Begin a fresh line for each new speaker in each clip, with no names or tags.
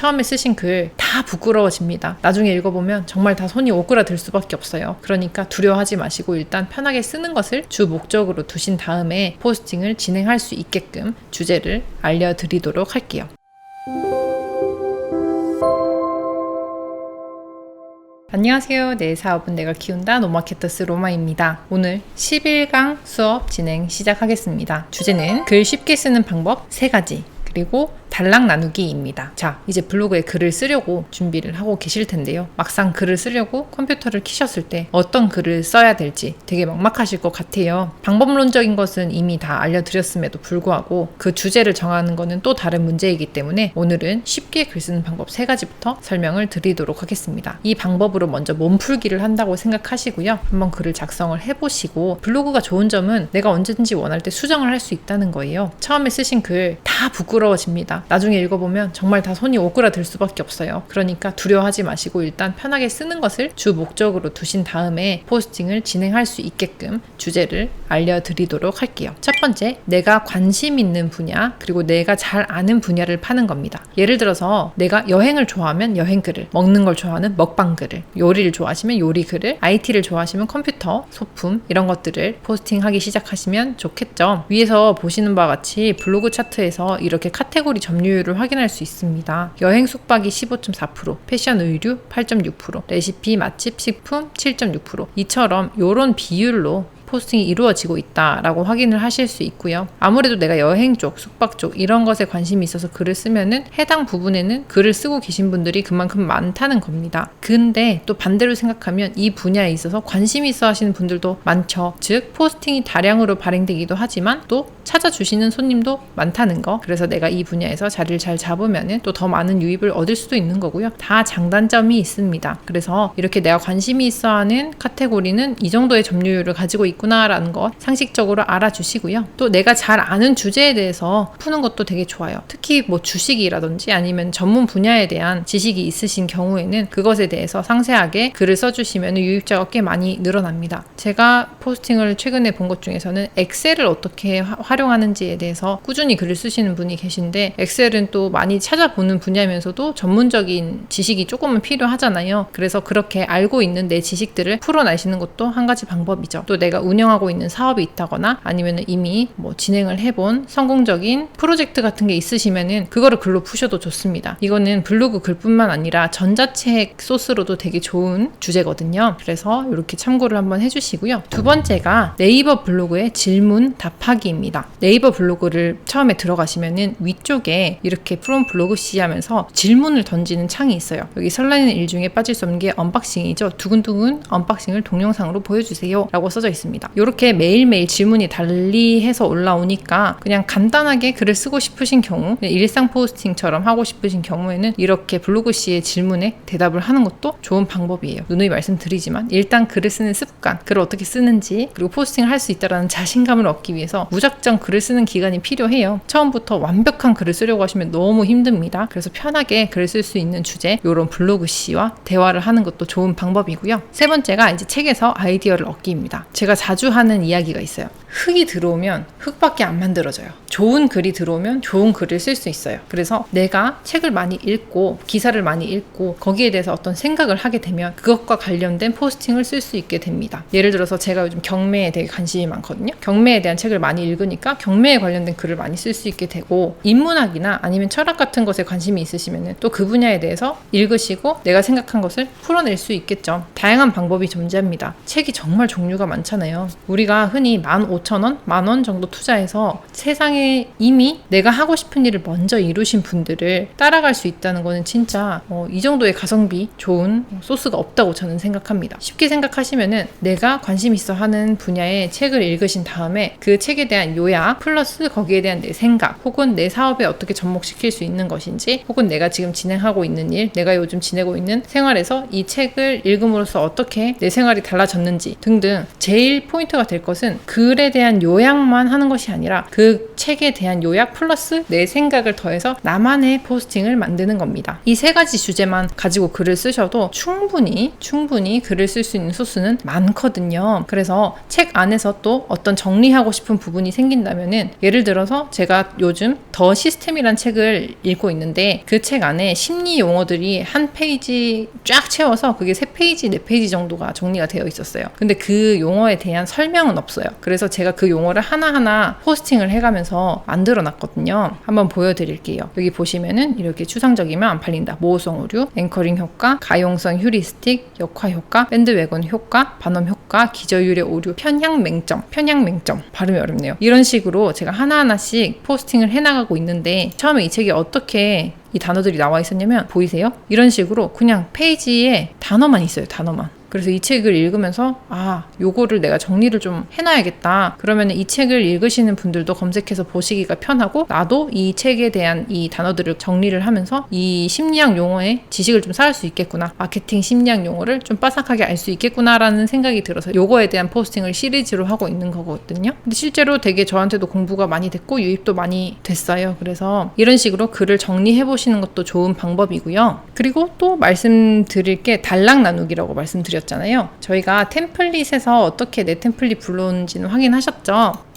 처음에 쓰신 글 다 부끄러워집니다. 나중에 읽어보면 정말 다 손이 오그라들 수밖에 없어요. 그러니까 두려워하지 마시고 일단 편하게 쓰는 것을 주 목적으로 두신 다음에 포스팅을 진행할 수 있게끔 주제를 알려드리도록 할게요. 안녕하세요. 내 사업은 내가 키운다 노마케터스 로마입니다. 오늘 11강 수업 진행 시작하겠습니다. 주제는 글 쉽게 쓰는 방법 3가지 그리고 단락 나누기입니다. 자, 이제 블로그에 글을 쓰려고 준비를 하고 계실 텐데요. 막상 글을 쓰려고 컴퓨터를 키셨을 때 어떤 글을 써야 될지 되게 막막하실 것 같아요. 방법론적인 것은 이미 다 알려드렸음에도 불구하고 그 주제를 정하는 것은 또 다른 문제이기 때문에 오늘은 쉽게 글 쓰는 방법 세 가지부터 설명을 드리도록 하겠습니다. 이 방법으로 먼저 몸풀기를 한다고 생각하시고요. 한번 글을 작성을 해보시고 블로그가 좋은 점은 내가 언제든지 원할 때 수정을 할 수 있다는 거예요. 처음에 쓰신 글 다 부끄러워집니다. 나중에 읽어보면 정말 다 손이 오그라들 수밖에 없어요. 그러니까 두려워하지 마시고 일단 편하게 쓰는 것을 주 목적으로 두신 다음에 포스팅을 진행할 수 있게끔 주제를 알려드리도록 할게요. 첫 번째, 내가 관심 있는 분야, 그리고 내가 잘 아는 분야를 파는 겁니다. 예를 들어서 내가 여행을 좋아하면 여행 글을, 먹는 걸 좋아하는 먹방 글을, 요리를 좋아하시면 요리 글을, IT를 좋아하시면 컴퓨터, 소품, 이런 것들을 포스팅하기 시작하시면 좋겠죠. 위에서 보시는 바와 같이 블로그 차트에서 이렇게 카테고리 점유율을 확인할 수 있습니다. 여행 숙박이 15.4%, 패션 의류 8.6%, 레시피 맛집 식품 7.6% 이처럼 이런 비율로 포스팅이 이루어지고 있다라고 확인을 하실 수 있고요. 아무래도 내가 여행 쪽, 숙박 쪽 이런 것에 관심이 있어서 글을 쓰면은 해당 부분에는 글을 쓰고 계신 분들이 그만큼 많다는 겁니다. 근데 또 반대로 생각하면 이 분야에 있어서 관심이 있어 하시는 분들도 많죠. 즉 포스팅이 다량으로 발행되기도 하지만 또 찾아주시는 손님도 많다는 거. 그래서 내가 이 분야에서 자리를 잘 잡으면은 또 더 많은 유입을 얻을 수도 있는 거고요. 다 장단점이 있습니다. 그래서 이렇게 내가 관심이 있어 하는 카테고리는 이 정도의 점유율을 가지고 있 구나라는 거 상식적으로 알아주시고요. 또 내가 잘 아는 주제에 대해서 푸는 것도 되게 좋아요. 특히 뭐 주식이라든지 아니면 전문 분야에 대한 지식이 있으신 경우에는 그것에 대해서 상세하게 글을 써주시면 유입자가 꽤 많이 늘어납니다. 제가 포스팅을 최근에 본 것 중에서는 엑셀을 어떻게 화- 활용하는지에 대해서 꾸준히 글을 쓰시는 분이 계신데 엑셀은 또 많이 찾아보는 분야면서도 전문적인 지식이 조금은 필요하잖아요. 그래서 그렇게 알고 있는 내 지식들을 풀어내시는 것도 한 가지 방법이죠. 또 내가 운영하고 있는 사업이 있다거나 아니면 이미 뭐 진행을 해본 성공적인 프로젝트 같은 게 있으시면은 그거를 글로 푸셔도 좋습니다. 이거는 블로그 글뿐만 아니라 전자책 소스로도 되게 좋은 주제거든요. 그래서 이렇게 참고를 한번 해주시고요. 두 번째가 네이버 블로그의 질문 답하기입니다. 네이버 블로그를 처음에 들어가시면은 위쪽에 이렇게 프롬 블로그 시 하면서 질문을 던지는 창이 있어요. 여기 설레는 일 중에 빠질 수 없는 게 언박싱이죠. 두근두근 언박싱을 동영상으로 보여주세요. 라고 써져 있습니다. 이렇게 매일매일 질문이 달리해서 올라오니까 그냥 간단하게 글을 쓰고 싶으신 경우 일상 포스팅처럼 하고 싶으신 경우에는 이렇게 블로그 시의 질문에 대답을 하는 것도 좋은 방법이에요. 누누이 말씀드리지만 일단 글을 쓰는 습관, 글을 어떻게 쓰는지 그리고 포스팅을 할 수 있다라는 자신감을 얻기 위해서 무작정 글을 쓰는 기간이 필요해요. 처음부터 완벽한 글을 쓰려고 하시면 너무 힘듭니다. 그래서 편하게 글을 쓸 수 있는 주제, 이런 블로그 시와 대화를 하는 것도 좋은 방법이고요. 세 번째가 이제 책에서 아이디어를 얻기입니다. 제가 자주 하는 이야기가 있어요. 흙이 들어오면 흙밖에 안 만들어져요. 좋은 글이 들어오면 좋은 글을 쓸 수 있어요. 그래서 내가 책을 많이 읽고 기사를 많이 읽고 거기에 대해서 어떤 생각을 하게 되면 그것과 관련된 포스팅을 쓸 수 있게 됩니다. 예를 들어서 제가 요즘 경매에 되게 관심이 많거든요. 경매에 대한 책을 많이 읽으니까 경매에 관련된 글을 많이 쓸 수 있게 되고 인문학이나 아니면 철학 같은 것에 관심이 있으시면 또 그 분야에 대해서 읽으시고 내가 생각한 것을 풀어낼 수 있겠죠. 다양한 방법이 존재합니다. 책이 정말 종류가 많잖아요. 우리가 흔히 15,000원, 만원 정도 투자해서 세상에 이미 내가 하고 싶은 일을 먼저 이루신 분들을 따라갈 수 있다는 거는 진짜 어, 이 정도의 가성비 좋은 소스가 없다고 저는 생각합니다. 쉽게 생각하시면은 내가 관심 있어 하는 분야의 책을 읽으신 다음에 그 책에 대한 요약 플러스 거기에 대한 내 생각 혹은 내 사업에 어떻게 접목시킬 수 있는 것인지 혹은 내가 지금 진행하고 있는 일 내가 요즘 지내고 있는 생활에서 이 책을 읽음으로써 어떻게 내 생활이 달라졌는지 등등 제일 포인트가 될 것은 글에 대한 요약만 하는 것이 아니라 그 책에 대한 요약 플러스 내 생각을 더해서 나만의 포스팅을 만드는 겁니다. 이 세 가지 주제만 가지고 글을 쓰셔도 충분히 충분히 글을 쓸 수 있는 소스는 많거든요. 그래서 책 안에서 또 어떤 정리하고 싶은 부분이 생긴다면은 예를 들어서 제가 요즘 더 시스템이란 책을 읽고 있는데 그 책 안에 심리 용어들이 한 페이지 쫙 채워서 그게 세 페이지, 네 페이지 정도가 정리가 되어 있었어요. 근데 그 용어에 대한 설명은 없어요. 그래서 제가 그 용어를 하나하나 포스팅을 해가면서 만들어 놨거든요. 한번 보여드릴게요. 여기 보시면은 이렇게 추상적이면 안 팔린다. 모호성 오류, 앵커링 효과, 가용성 휴리스틱, 역화 효과, 밴드웨건 효과, 반음 효과, 기저율의 오류, 편향 맹점, 편향 맹점. 발음이 어렵네요. 이런 식으로 제가 하나하나씩 포스팅을 해나가고 있는데 처음에 이 책이 어떻게 이 단어들이 나와 있었냐면 보이세요? 이런 식으로 그냥 페이지에 단어만 있어요. 단어만. 그래서 이 책을 읽으면서 아 요거를 내가 정리를 좀 해놔야겠다. 그러면 이 책을 읽으시는 분들도 검색해서 보시기가 편하고 나도 이 책에 대한 이 단어들을 정리를 하면서 이 심리학 용어의 지식을 좀 쌓을 수 있겠구나. 마케팅 심리학 용어를 좀 빠삭하게 알 수 있겠구나라는 생각이 들어서 요거에 대한 포스팅을 시리즈로 하고 있는 거거든요. 근데 실제로 되게 저한테도 공부가 많이 됐고 유입도 많이 됐어요. 그래서 이런 식으로 글을 정리해 보시는 것도 좋은 방법이고요. 그리고 또 말씀드릴 게 단락 나누기라고 말씀드렸 드렸잖아요. 저희가 템플릿에서 어떻게 내 템플릿 불러오는지는 확인하셨죠?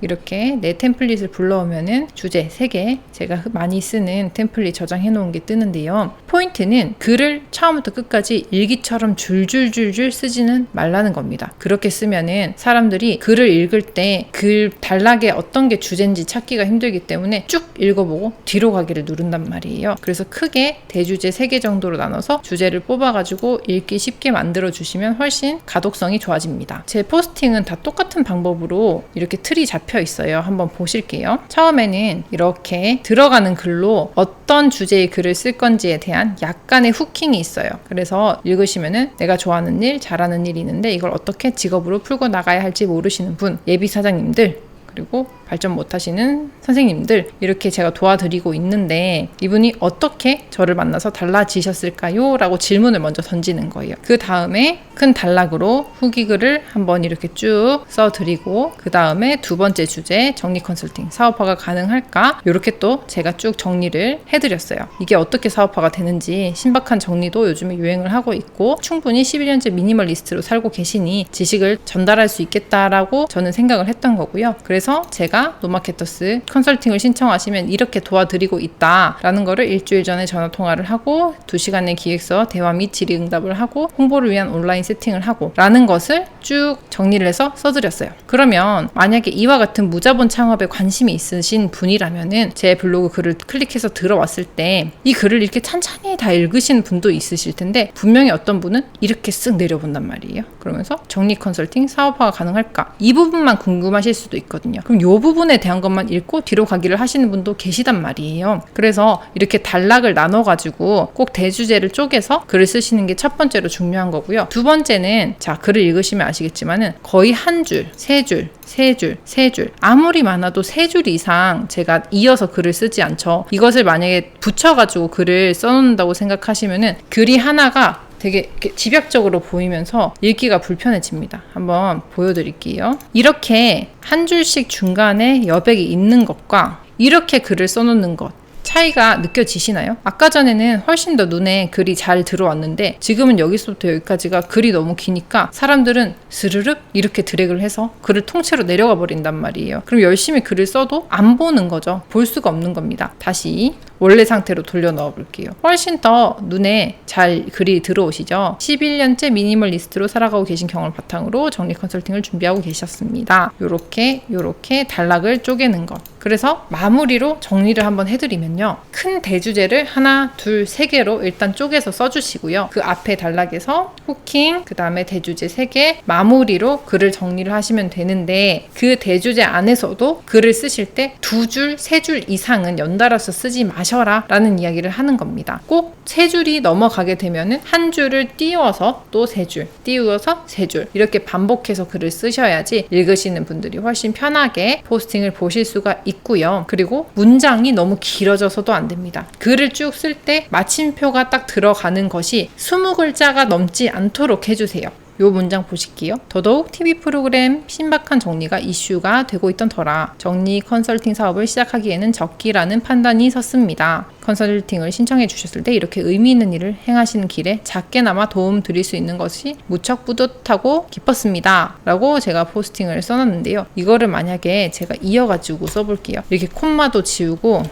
이렇게 내 템플릿을 불러오면은 주제 3개 제가 많이 쓰는 템플릿 저장해 놓은 게 뜨는데요. 포인트는 글을 처음부터 끝까지 일기처럼 줄줄줄줄 쓰지는 말라는 겁니다. 그렇게 쓰면은 사람들이 글을 읽을 때 글 단락에 어떤 게 주제인지 찾기가 힘들기 때문에 쭉 읽어보고 뒤로 가기를 누른단 말이에요. 그래서 크게 대주제 3개 정도로 나눠서 주제를 뽑아가지고 읽기 쉽게 만들어 주시면 훨씬 가독성이 좋아집니다. 제 포스팅은 다 똑같은 방법으로 이렇게 틀이 잡혀 잡혀 있어요. 한번 보실게요. 처음에는 이렇게 들어가는 글로 어떤 주제의 글을 쓸 건지에 대한 약간의 후킹이 있어요. 그래서 읽으시면은 내가 좋아하는 일, 잘하는 일이 있는데 이걸 어떻게 직업으로 풀고 나가야 할지 모르시는 분, 예비 사장님들, 그리고 발전 못하시는 선생님들 이렇게 제가 도와드리고 있는데 이분이 어떻게 저를 만나서 달라지셨을까요? 라고 질문을 먼저 던지는 거예요. 그 다음에 큰 단락으로 후기 글을 한번 이렇게 쭉 써드리고 그 다음에 두 번째 주제 정리 컨설팅 사업화가 가능할까? 이렇게 또 제가 쭉 정리를 해드렸어요. 이게 어떻게 사업화가 되는지 신박한 정리도 요즘에 유행을 하고 있고 충분히 11년째 미니멀리스트로 살고 계시니 지식을 전달할 수 있겠다라고 저는 생각을 했던 거고요. 그래서 제가 제가 노마케터스 컨설팅을 신청하시면 이렇게 도와드리고 있다라는 거를 일주일 전에 전화 통화를 하고 2시간의 기획서 대화 및 질의응답을 하고 홍보를 위한 온라인 세팅을 하고 라는 것을 쭉 정리를 해서 써드렸어요. 그러면 만약에 이와 같은 무자본 창업에 관심이 있으신 분이라면은 제 블로그 글을 클릭해서 들어왔을 때 이 글을 이렇게 찬찬히 다 읽으신 분도 있으실 텐데 분명히 어떤 분은 이렇게 쓱 내려본단 말이에요. 그러면서 정리 컨설팅 사업화가 가능할까? 이 부분만 궁금하실 수도 있거든요. 그럼 요 부분에 대한 것만 읽고 뒤로 가기를 하시는 분도 계시단 말이에요. 그래서 이렇게 단락을 나눠가지고 꼭 대주제를 쪼개서 글을 쓰시는 게 첫 번째로 중요한 거고요. 두 번째는 자 글을 읽으시면 아시겠지만은 거의 한 줄, 세 줄, 세 줄, 세 줄. 아무리 많아도 세 줄 이상 제가 이어서 글을 쓰지 않죠. 이것을 만약에 붙여가지고 글을 써놓는다고 생각하시면은 글이 하나가 되게 집약적으로 보이면서 읽기가 불편해집니다. 한번 보여드릴게요. 이렇게 한 줄씩 중간에 여백이 있는 것과 이렇게 글을 써놓는 것 차이가 느껴지시나요? 아까 전에는 훨씬 더 눈에 글이 잘 들어왔는데 지금은 여기서부터 여기까지가 글이 너무 기니까 사람들은 스르륵 이렇게 드래그를 해서 글을 통째로 내려가 버린단 말이에요. 그럼 열심히 글을 써도 안 보는 거죠. 볼 수가 없는 겁니다. 다시 원래 상태로 돌려 넣어 볼게요. 훨씬 더 눈에 잘 글이 들어오시죠? 11년째 미니멀리스트로 살아가고 계신 경험을 바탕으로 정리 컨설팅을 준비하고 계셨습니다. 요렇게 요렇게 단락을 쪼개는 것. 그래서 마무리로 정리를 한번 해드리면요. 큰 대주제를 하나, 둘, 세 개로 일단 쪼개서 써주시고요. 그 앞에 단락에서 후킹, 그 다음에 대주제 세 개, 마무리로 글을 정리를 하시면 되는데 그 대주제 안에서도 글을 쓰실 때 두 줄, 세 줄 이상은 연달아서 쓰지 마 셔라 라는 이야기를 하는 겁니다. 꼭 세 줄이 넘어가게 되면은 한 줄을 띄워서 또 세 줄, 띄워서 세 줄 이렇게 반복해서 글을 쓰셔야지 읽으시는 분들이 훨씬 편하게 포스팅을 보실 수가 있고요. 그리고 문장이 너무 길어져서도 안 됩니다. 글을 쭉 쓸 때 마침표가 딱 들어가는 것이 20글자가 넘지 않도록 해주세요. 요 문장 보실게요. 더더욱 TV 프로그램 신박한 정리가 이슈가 되고 있던 터라 정리 컨설팅 사업을 시작하기에는 적기라는 판단이 섰습니다. 컨설팅을 신청해 주셨을 때 이렇게 의미 있는 일을 행하시는 길에 작게나마 도움 드릴 수 있는 것이 무척 뿌듯하고 기뻤습니다. 라고 제가 포스팅을 써놨는데요. 이거를 만약에 제가 이어가지고 써볼게요. 이렇게 콤마도 지우고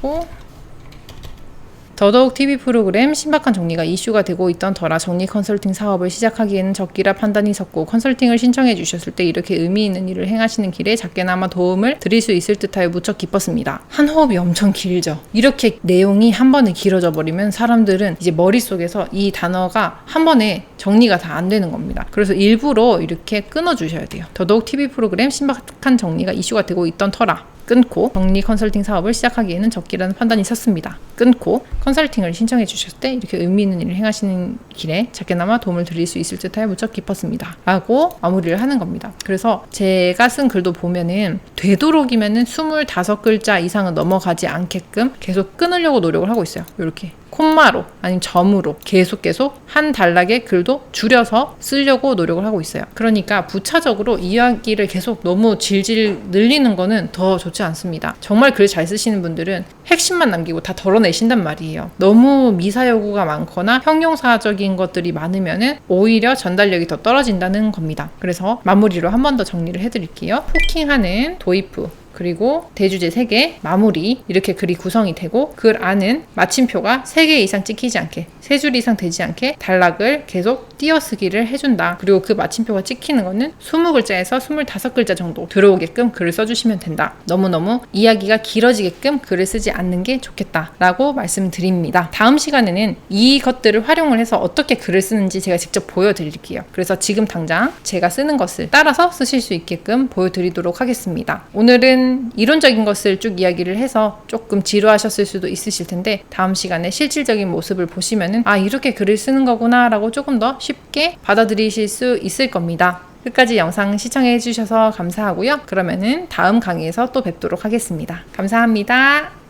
고 더더욱 TV 프로그램 신박한 정리가 이슈가 되고 있던 터라 정리 컨설팅 사업을 시작하기에는 적기라 판단이 섰고 컨설팅을 신청해 주셨을 때 이렇게 의미 있는 일을 행하시는 길에 작게나마 도움을 드릴 수 있을 듯하여 무척 기뻤습니다. 한 호흡이 엄청 길죠. 이렇게 내용이 한 번에 길어져 버리면 사람들은 이제 머릿속에서 이 단어가 한 번에 정리가 다 안 되는 겁니다. 그래서 일부러 이렇게 끊어 주셔야 돼요. 더더욱 TV 프로그램 신박한 정리가 이슈가 되고 있던 터라 끊고 정리 컨설팅 사업을 시작하기에는 적기라는 판단이 섰습니다. 끊고 컨설팅을 신청해 주셨을 때 이렇게 의미 있는 일을 행하시는 길에 작게나마 도움을 드릴 수 있을 듯하여 무척 기뻤습니다. 라고 마무리를 하는 겁니다. 그래서 제가 쓴 글도 보면은 되도록이면은 25글자 이상은 넘어가지 않게끔 계속 끊으려고 노력을 하고 있어요. 이렇게 콤마로 아니면 점으로 계속 계속 한 단락의 글도 줄여서 쓰려고 노력을 하고 있어요. 그러니까 부차적으로 이야기를 계속 너무 질질 늘리는 거는 더 좋지 않습니다. 정말 글 잘 쓰시는 분들은 핵심만 남기고 다 덜어내신단 말이에요. 너무 미사 여구가 많거나 형용사적인 것들이 많으면은 오히려 전달력이 더 떨어진다는 겁니다. 그래서 마무리로 한 번 더 정리를 해드릴게요. 후킹하는 도이프 그리고 대주제 3개, 마무리 이렇게 글이 구성이 되고 글 안은 마침표가 3개 이상 찍히지 않게 3줄 이상 되지 않게 단락을 계속 띄어쓰기를 해준다. 그리고 그 마침표가 찍히는 거는 20글자에서 25글자 정도 들어오게끔 글을 써주시면 된다. 너무너무 이야기가 길어지게끔 글을 쓰지 않는 게 좋겠다. 라고 말씀드립니다. 다음 시간에는 이것들을 활용을 해서 어떻게 글을 쓰는지 제가 직접 보여드릴게요. 그래서 지금 당장 제가 쓰는 것을 따라서 쓰실 수 있게끔 보여드리도록 하겠습니다. 오늘은 이론적인 것을 쭉 이야기를 해서 조금 지루하셨을 수도 있으실 텐데 다음 시간에 실질적인 모습을 보시면은 아 이렇게 글을 쓰는 거구나라고 조금 더 쉽게 받아들이실 수 있을 겁니다. 끝까지 영상 시청해 주셔서 감사하고요. 그러면은 다음 강의에서 또 뵙도록 하겠습니다. 감사합니다.